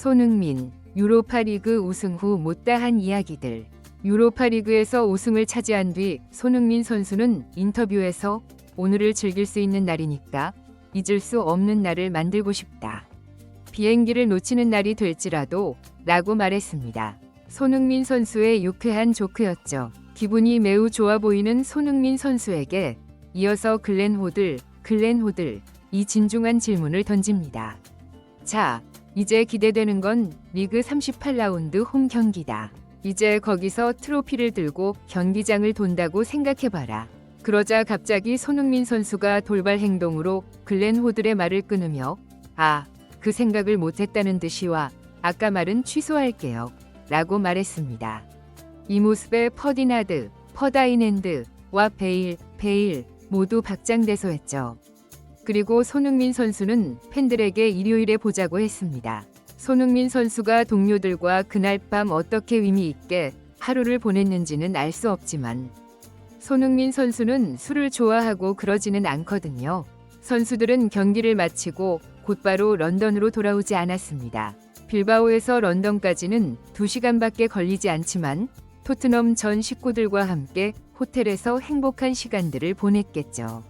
손흥민, 유로파리그 우승 후 못다한 이야기들. 유로파리그에서 우승을 차지한 뒤 손흥민 선수는 인터뷰에서 오늘을 즐길 수 있는 날이니까 잊을 수 없는 날을 만들고 싶다. 비행기를 놓치는 날이 될지라도 라고 말했습니다. 손흥민 선수의 유쾌한 조크였죠. 기분이 매우 좋아 보이는 손흥민 선수에게 이어서 글렌 호들, 글렌 호들 이 진중한 질문을 던집니다. 자, 이제 기대되는 건 리그 38라운드 홈 경기다. 이제 거기서 트로피를 들고 경기장을 돈다고 생각해봐라. 그러자 갑자기 손흥민 선수가 돌발 행동으로 글렌 호들의 말을 끊으며 아, 그 생각을 못했다는 듯이와 아까 말은 취소할게요. 라고 말했습니다. 이 모습에 퍼디나드, 퍼다이넨드와 베일, 베일 모두 박장대소했죠. 그리고 손흥민 선수는 팬들에게 일요일에 보자고 했습니다. 손흥민 선수가 동료들과 그날 밤 어떻게 의미 있게 하루를 보냈는지는 알 수 없지만 손흥민 선수는 술을 좋아하고 그러지는 않거든요. 선수들은 경기를 마치고 곧바로 런던으로 돌아오지 않았습니다. 빌바오에서 런던까지는 2시간밖에 걸리지 않지만 토트넘 전 식구들과 함께 호텔에서 행복한 시간들을 보냈겠죠.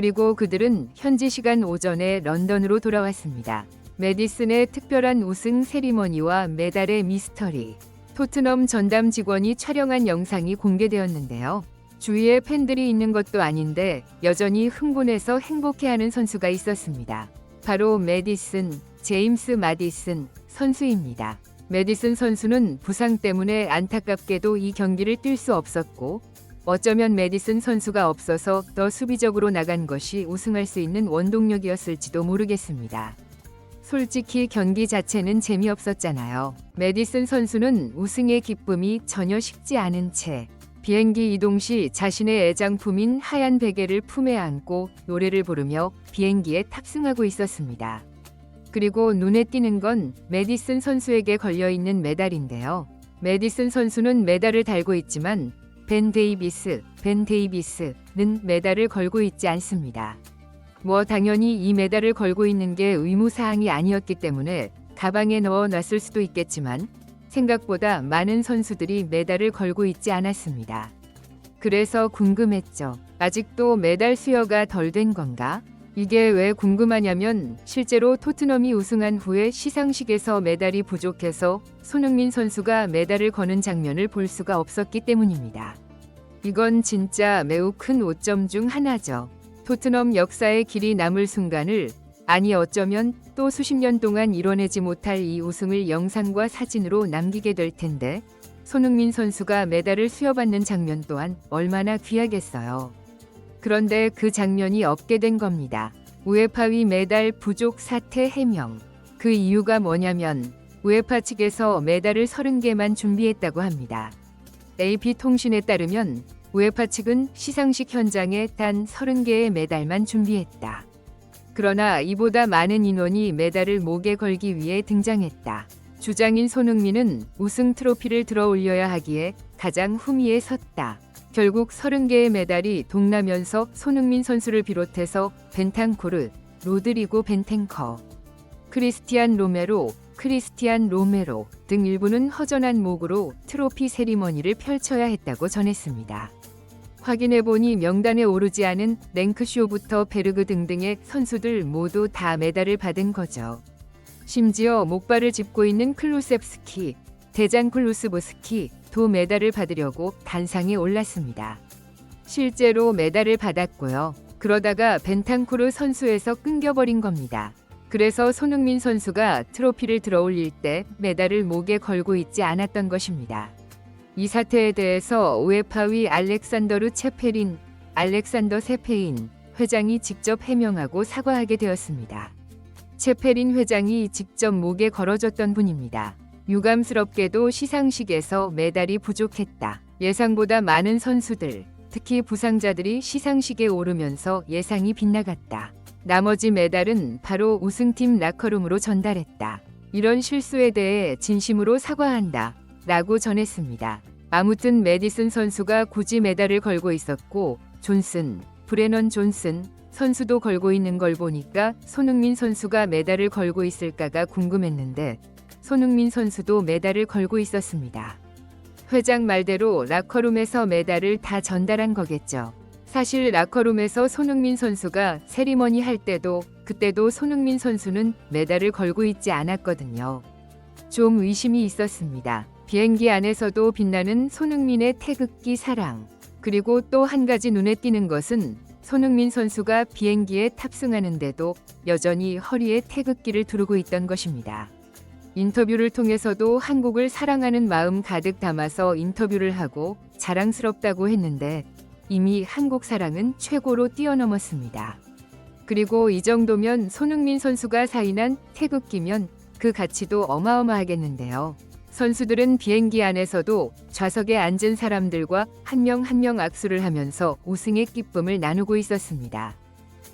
그리고 그들은 현지 시간 오전에 런던으로 돌아왔습니다. 메디슨의 특별한 우승 세리머니와 메달의 미스터리. 토트넘 전담 직원이 촬영한 영상이 공개되었는데요. 주위에 팬들이 있는 것도 아닌데 여전히 흥분해서 행복해하는 선수가 있었습니다. 바로 메디슨, 제임스 마디슨 선수입니다. 메디슨 선수는 부상 때문에 안타깝게도 이 경기를 뛸 수 없었고 어쩌면 메디슨 선수가 없어서 더 수비적으로 나간 것이 우승할 수 있는 원동력이었을지도 모르겠습니다. 솔직히 경기 자체는 재미없었잖아요. 메디슨 선수는 우승의 기쁨이 전혀 식지 않은 채 비행기 이동 시 자신의 애장품인 하얀 베개를 품에 안고 노래를 부르며 비행기에 탑승하고 있었습니다. 그리고 눈에 띄는 건 메디슨 선수에게 걸려 있는 메달인데요. 메디슨 선수는 메달을 달고 있지만 벤 데이비스, 벤 데이비스는 메달을 걸고 있지 않습니다. 뭐 당연히 이 메달을 걸고 있는 게 의무사항이 아니었기 때문에 가방에 넣어 놨을 수도 있겠지만 생각보다 많은 선수들이 메달을 걸고 있지 않았습니다. 그래서 궁금했죠. 아직도 메달 수여가 덜 된 건가? 이게 왜 궁금하냐면 실제로 토트넘이 우승한 후에 시상식에서 메달이 부족해서 손흥민 선수가 메달을 거는 장면을 볼 수가 없었기 때문입니다. 이건 진짜 매우 큰 오점 중 하나죠. 토트넘 역사의 길이 남을 순간을 아니 어쩌면 또 수십 년 동안 이뤄내지 못할 이 우승을 영상과 사진으로 남기게 될 텐데 손흥민 선수가 메달을 수여받는 장면 또한 얼마나 귀하겠어요. 그런데 그 장면이 없게 된 겁니다. 우에파위 메달 부족 사태 해명. 그 이유가 뭐냐면 우에파 측에서 메달을 30개만 준비했다고 합니다. AP통신에 따르면 우에파 측은 시상식 현장에 단 30개의 메달만 준비했다. 그러나 이보다 많은 인원이 메달을 목에 걸기 위해 등장했다. 주장인 손흥민은 우승 트로피를 들어 올려야 하기에 가장 후미에 섰다. 결국 30개의 메달이 동나면서 손흥민 선수를 비롯해서 벤탄코르, 로드리고 벤탱커, 크리스티안 로메로, 크리스티안 로메로 등 일부는 허전한 목으로 트로피 세리머니를 펼쳐야 했다고 전했습니다. 확인해보니 명단에 오르지 않은 랭크쇼부터 베르그 등등의 선수들 모두 다 메달을 받은 거죠. 심지어 목발을 짚고 있는 클루셉스키, 대장 클루스보스키 도 메달을 받으려고 단상에 올랐습니다. 실제로 메달을 받았고요. 그러다가 벤탄쿠르 선수에서 끊겨버린 겁니다. 그래서 손흥민 선수가 트로피를 들어 올릴 때 메달을 목에 걸고 있지 않았던 것입니다. 이 사태에 대해서 우에파위 알렉산더르 체페린, 알렉산더 세페인 회장이 직접 해명하고 사과하게 되었습니다. 체페린 회장이 직접 목에 걸어줬던 분입니다. 유감스럽게도 시상식에서 메달이 부족했다. 예상보다 많은 선수들, 특히 부상자들이 시상식에 오르면서 예상이 빗나갔다. 나머지 메달은 바로 우승팀 라커룸으로 전달했다. 이런 실수에 대해 진심으로 사과한다. 라고 전했습니다. 아무튼 메디슨 선수가 굳이 메달을 걸고 있었고 존슨, 브레넌 존슨 선수도 걸고 있는 걸 보니까 손흥민 선수가 메달을 걸고 있을까가 궁금했는데 손흥민 선수도 메달을 걸고 있었습니다. 회장 말대로 라커룸에서 메달을 다 전달한 거겠죠. 사실 라커룸에서 손흥민 선수가 세리머니 할 때도 그때도 손흥민 선수는 메달을 걸고 있지 않았거든요. 좀 의심이 있었습니다. 비행기 안에서도 빛나는 손흥민의 태극기 사랑. 그리고 또 한 가지 눈에 띄는 것은 손흥민 선수가 비행기에 탑승하는데도 여전히 허리에 태극기를 두르고 있던 것입니다. 인터뷰를 통해서도 한국을 사랑하는 마음 가득 담아서 인터뷰를 하고 자랑스럽다고 했는데 이미 한국 사랑은 최고로 뛰어넘었습니다. 그리고 이 정도면 손흥민 선수가 사인한 태극기면 그 가치도 어마어마하겠는데요. 선수들은 비행기 안에서도 좌석에 앉은 사람들과 한 명 한명 악수를 하면서 우승의 기쁨을 나누고 있었습니다.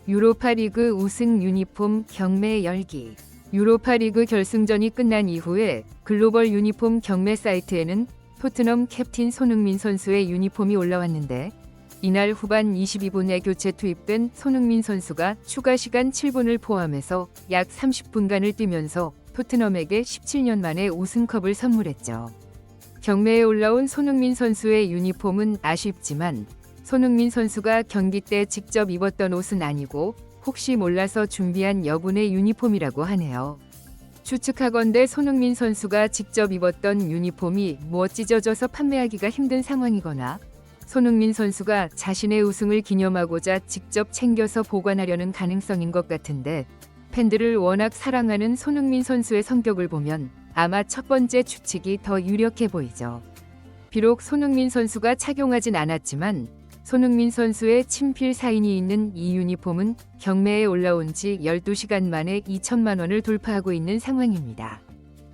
유로파 리그 우승 유니폼 경매 열기. 유로파리그 결승전이 끝난 이후에 글로벌 유니폼 경매 사이트에는 토트넘 캡틴 손흥민 선수의 유니폼이 올라왔는데 이날 후반 22분에 교체 투입된 손흥민 선수가 추가 시간 7분을 포함해서 약 30분간을 뛰면서 토트넘에게 17년 만에 우승컵을 선물했죠. 경매에 올라온 손흥민 선수의 유니폼은 아쉽지만 손흥민 선수가 경기 때 직접 입었던 옷은 아니고 혹시 몰라서 준비한 여분의 유니폼이라고 하네요. 추측하건대 손흥민 선수가 직접 입었던 유니폼이 무엇 찢어져서 판매하기가 힘든 상황이거나 손흥민 선수가 자신의 우승을 기념하고자 직접 챙겨서 보관하려는 가능성인 것 같은데 팬들을 워낙 사랑하는 손흥민 선수의 성격을 보면 아마 첫 번째 추측이 더 유력해 보이죠. 비록 손흥민 선수가 착용하진 않았지만 손흥민 선수의 친필 사인이 있는 이 유니폼은 경매에 올라온 지 12시간 만에 2천만 원을 돌파하고 있는 상황입니다.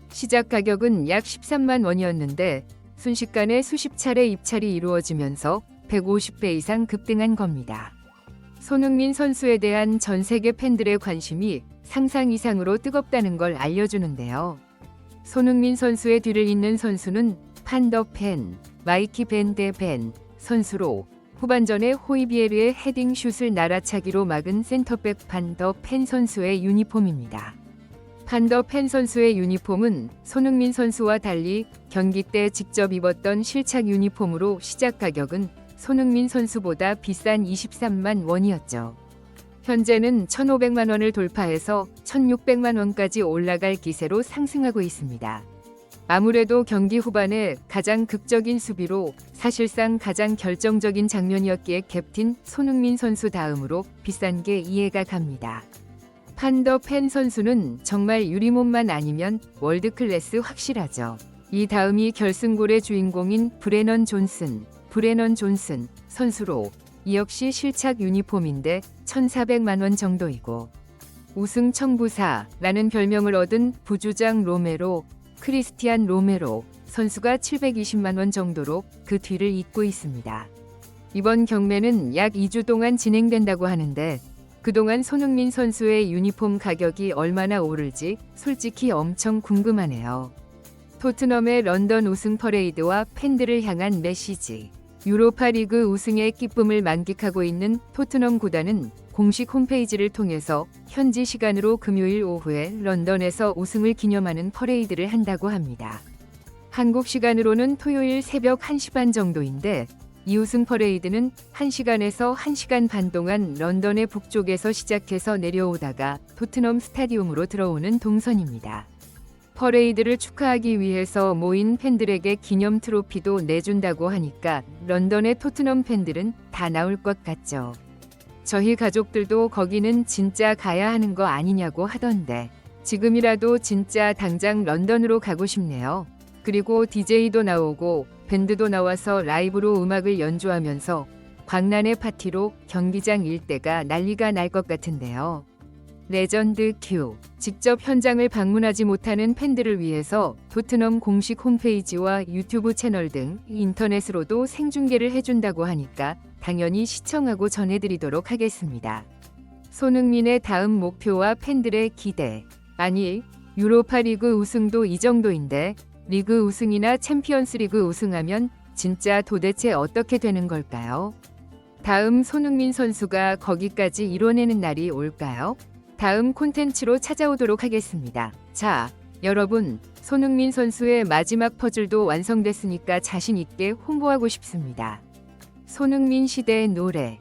시작 가격은 약 13만 원이었는데 순식간에 수십 차례 입찰이 이루어지면서 150배 이상 급등한 겁니다. 손흥민 선수에 대한 전 세계 팬들의 관심이 상상 이상으로 뜨겁다는 걸 알려주는데요. 손흥민 선수의 뒤를 잇는 선수는 판더 팬, 마이키 벤데 벤 선수로 후반전에 호이비에르의 헤딩 슛을 날아차기로 막은 센터백 판더 팬 선수의 유니폼입니다. 판더 팬 선수의 유니폼은 손흥민 선수와 달리 경기 때 직접 입었던 실착 유니폼으로 시작 가격은 손흥민 선수보다 비싼 23만 원이었죠. 현재는 1,500만 원을 돌파해서 1,600만 원까지 올라갈 기세로 상승하고 있습니다. 아무래도 경기 후반에 가장 극적인 수비로 사실상 가장 결정적인 장면이었기에 캡틴 손흥민 선수 다음으로 비싼 게 이해가 갑니다. 판더 팬 선수는 정말 유리몸만 아니면 월드 클래스 확실하죠. 이 다음이 결승골의 주인공인 브레넌 존슨, 브레넌 존슨 선수로 이 역시 실착 유니폼인데 1,400만 원 정도이고 우승 청부사라는 별명을 얻은 부주장 로메로 크리스티안 로메로 선수가 720만 원 정도로 그 뒤를 잇고 있습니다. 이번 경매는 약 2주 동안 진행된다고 하는데 그동안 손흥민 선수의 유니폼 가격이 얼마나 오를지 솔직히 엄청 궁금하네요. 토트넘의 런던 우승 퍼레이드와 팬들을 향한 메시지. 유로파리그 우승의 기쁨을 만끽하고 있는 토트넘 구단은 공식 홈페이지를 통해서 현지 시간으로 금요일 오후에 런던에서 우승을 기념하는 퍼레이드를 한다고 합니다. 한국 시간으로는 토요일 새벽 1시 반 정도인데 이 우승 퍼레이드는 1시간에서 1시간 반 동안 런던의 북쪽에서 시작해서 내려오다가 토트넘 스타디움으로 들어오는 동선입니다. 퍼레이드를 축하하기 위해서 모인 팬들에게 기념 트로피도 내준다고 하니까 런던의 토트넘 팬들은 다 나올 것 같죠. 저희 가족들도 거기는 진짜 가야 하는 거 아니냐고 하던데 지금이라도 진짜 당장 런던으로 가고 싶네요. 그리고 DJ도 나오고 밴드도 나와서 라이브로 음악을 연주하면서 광란의 파티로 경기장 일대가 난리가 날 것 같은데요. 레전드 큐. 직접 현장을 방문하지 못하는 팬들을 위해서 토트넘 공식 홈페이지와 유튜브 채널 등 인터넷으로도 생중계를 해준다고 하니까 당연히 시청하고 전해드리도록 하겠습니다. 손흥민의 다음 목표와 팬들의 기대. 아니, 유로파 리그 우승도 이 정도인데 리그 우승이나 챔피언스 리그 우승하면 진짜 도대체 어떻게 되는 걸까요? 다음 손흥민 선수가 거기까지 이뤄내는 날이 올까요? 다음 콘텐츠로 찾아오도록 하겠습니다. 자, 여러분, 손흥민 선수의 마지막 퍼즐도 완성됐으니까 자신 있게 홍보하고 싶습니다. 손흥민 시대의 노래